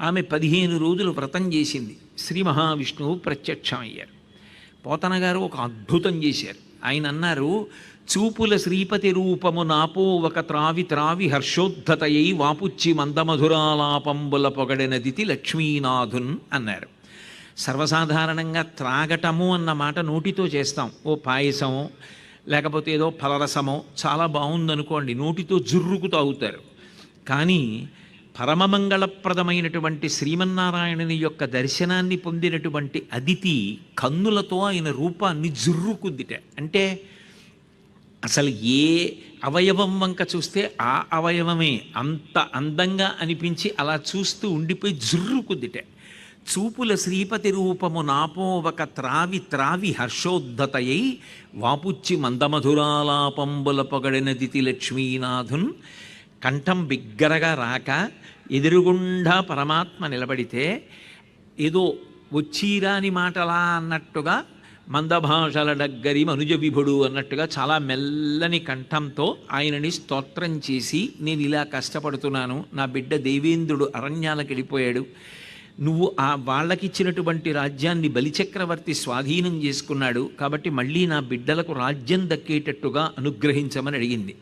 ఆమె పదిహేను రోజులు వ్రతం చేసింది. శ్రీ మహావిష్ణువు ప్రత్యక్షం అయ్యారు పోతన గారు ఒక అద్భుతం చేశారు. ఆయన అన్నారు చూపుల శ్రీపతి రూపము నాపో ఒక త్రావి త్రావి హర్షోద్ధతయై వాపుచ్చి మందమధురాలాపంబుల పొగడినదితి లక్ష్మీనాథున్ అన్నారు. సర్వసాధారణంగా త్రాగటము అన్న మాట నోటితో చేస్తాం. ఓ పాయసము లేకపోతే ఏదో ఫలరసమో చాలా బాగుందనుకోండి నోటితో జుర్రుకు తాగుతారు. కానీ పరమమంగళప్రదమైనటువంటి శ్రీమన్నారాయణుని యొక్క దర్శనాన్ని పొందినటువంటి అదితి కన్నులతో ఆయన రూపాన్ని జుర్రుకుందిట. అంటే అసలు ఏ అవయవం వంక చూస్తే ఆ అవయవమే అంత అందంగా అనిపించి అలా చూస్తూ ఉండిపోయి జుర్రుకుందిట. చూపుల శ్రీపతి రూపము నాపోవక త్రావి త్రావి హర్షోద్ధతయై వాపుచ్చి మందమధురాలాపంబుల పొగడినదితి లక్ష్మీనాథున్ కంఠం బిగ్గరగా రాక ఎదురుగుండా పరమాత్మ నిలబడితే ఏదో వచ్చిరాని మాటలా అన్నట్టుగా మందభాషల దగ్గరి మనుజ విభుడు అన్నట్టుగా చాలా మెల్లని కంఠంతో ఆయనని స్తోత్రం చేసి నేను ఇలా కష్టపడుతున్నాను. నా బిడ్డ దేవేంద్రుడు అరణ్యాలకు వెళ్ళిపోయాడు. నువ్వు ఆ వాళ్ళకిచ్చినటువంటి రాజ్యాన్ని బలిచక్రవర్తి స్వాధీనం చేసుకున్నాడు. కాబట్టి మళ్ళీ నా బిడ్డలకు రాజ్యం దక్కేటట్టుగా అనుగ్రహించమని అడిగింది.